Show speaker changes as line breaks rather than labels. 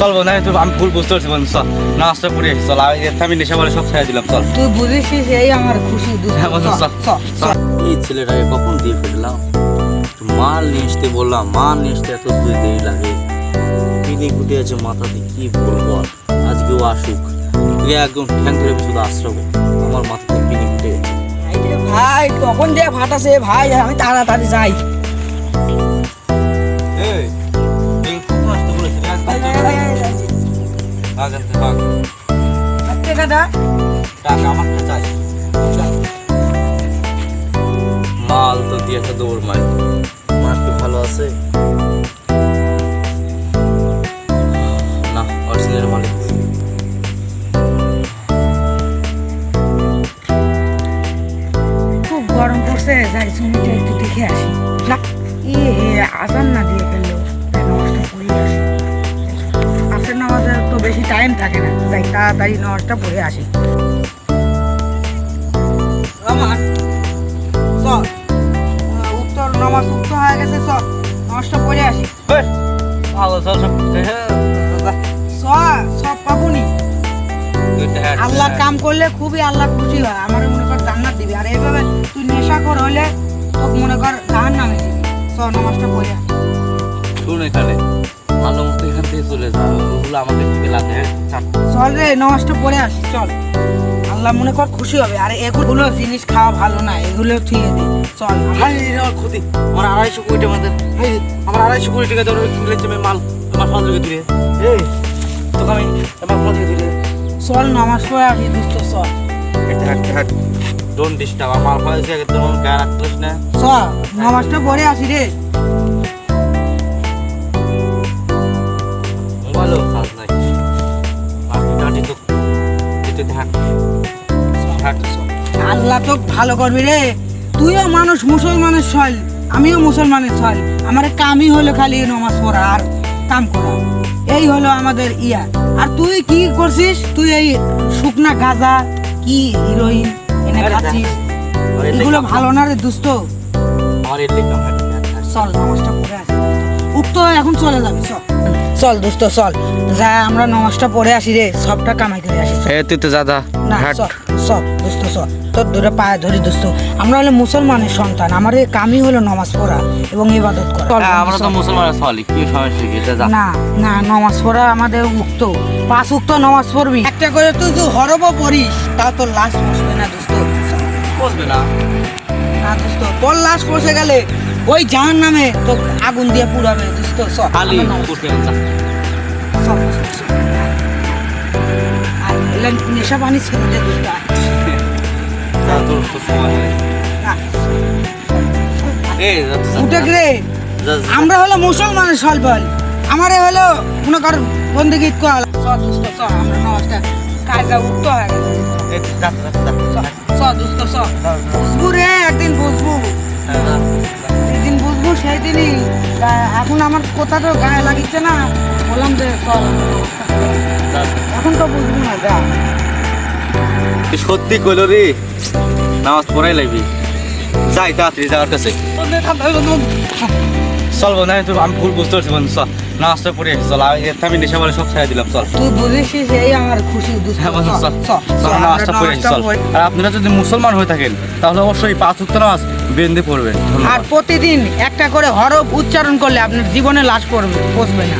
চল বন্ধু আমি তো আমি ভুল বুঝতে পারছি বন্ধু চল। নাচটা পড়ে এসেছি চল। আমি নেশা বলে সব ছেড়ে দিলাম চল।
তুই বুঝেছিস এই আমার খুশি
হ্যাঁ বন্ধু চল। এই ছেলেটাকে কখন দিয়ে ফেললাম মাল নিয়ে আসতে বললাম মাল নিয়ে আসতে এত দুই দেরি লাগে। পিনি গুটে আছে মাথাতে কি বলব আর? আজকেও আসুক। তুই একদম ঠ্যাং ধরে আমি শুধু আশ্রাবো আমার মাথাতে পিনি গুটে
ভাই কখন যে ফাটাছে ভাই আমি তাড়াতাড়ি যাই।
এই আমারটা চাই মাল তো দিয়েছে দৌড় মাই মার কি ভালো আছে না অরিজিনাল
গরম পড়ছে, যাই সুমিটা একটু দেখে আসি। না ই আজান না দিয়ে ফেলল। নামাজটা পড়ে আসি। বেশি টাইম থাকে না। তাই তাড়াতাড়ি নামাজটা পড়ে আসি। রমান চল। উত্তর নামাজ উত্তর হয়ে গেছে চল। নামাজটা পড়ে আসি।
ভালো চল সব।
সব সব পাবনি। আল্লাহর কাম করলে খুবই আল্লাহ খুশি হয়। আমার মনে কর জান্নাত দিবি। আর এইভাবে তুই নেশা কর হলে তোকে মনে কর জাহান নামে দিবি। চ নামাজটা পড়ে আস।
শুন এখানে। চলে যা ওগুলো আমাকে দিকে লাগে
চল রে নামাজটা পড়ে আসি চল। আল্লাহ মনে কর খুশি হবে। আর এগুলো জিনিস খাওয়া ভালো না এগুলো থুয়ে দে চল
হাই আমার ক্ষতি। আমার আড়াইশো কোটি আমাদের। আমার আড়াইশো কোটি টাকা ধরে তুলে যাবে মাল আমার ফাল থেকে তুলে এই তোকে আমি আমার ফাল থেকে তুলে
চল নামাজ পড়ে আসি দুস্থ চল।
ডোন্ট ডিস্টার্ব আমার থেকে তোমার গায়ে রাখতেছ না।
চল নামাজটা পড়ে আসি রে।
থাক।
আল্লাহ তো ভালো করবি রে। তুইও মানুষ মুসলমানের ছল আমিও মুসলমানের ছল আমার কামই হলো খালি নামাজ পড়া আর কাম করা। এই হলো আমাদের ইয়া। আর তুই কি করছিস? তুই এই শুকনা গাঁজা কি হিরোইন এনে খাচ্ছিস? এগুলো ভালো না রে দুস্থ। চল নামাজটা পড়ে আসি। উক্ত এখন চলে যাবি চল। চল দোস্ত চল। যা আমরা নামাজটা পড়ে আসি রে সবটা কামাই করে আসি
এ তুই তো দাদা
না সব সব দোস্ত সব তোর দূরে পায়ে ধরি দোস্ত। আমরা হলো মুসলমানের সন্তান আমার এই কামই হলো নামাজ পড়া এবং ইবাদত করা।
হ্যাঁ, আমরা তো
চল।
মুসলমান সলি কি সমস্যা কি
না না নামাজ পড়া আমাদের উক্ত। পাঁচ উক্ত নামাজ পড়বি। একটা করে তুই তুই হরব পড়িস তা তোর লাশ বসবে না দোস্ত। চল।
বসবে না।
না দোস্ত তোর লাশ বসে গেলে ওই জাহান নামে তো আগুন দিয়ে সব
খালি
নেশা পানি ছেড়ে
তোর তো যা।
আমরা হলো মুসলমানের সলবল আমারে হলো মনে কর বন্দিগি কল দুষ্ট স আমরা নমস্কার কাজা উঠতে হয়।
এই যা, যা, যা, যা।
স দুষ্ট স বুঝব রে একদিন বুঝব।
হ্যাঁ, যা, যা।
যেদিন দিনই এখন আমার কোথাটা গায়ে লাগিচ্ছে না। বললাম যে চল। এখন তো বুঝব না যা।
সত্যি কইলো রে নামাজ পড়াই লাগবি। যাই তাড়াতাড়ি যাওয়ার কাছে। চল বন্ধু আমি তো আমি ভুল বুঝতে পারছি বন্ধু চল। নামাজটা পড়ে চল। আমি আমি নেশা বলে সব ছেড়ে দিলাম চল।
তুই বুঝেছিস এই আমার খুশি
হ্যাঁ বন্ধু চল
চল।
নামাজটা পড়ে চল। আর আপনারা যদি মুসলমান হয়ে থাকেন তাহলে অবশ্যই পাঁচ উক্ত নামাজ বেঁধে পড়বেন
আর প্রতিদিন একটা করে হরফ উচ্চারণ করলে আপনার জীবনে লাশ পড়বে, পচবে না।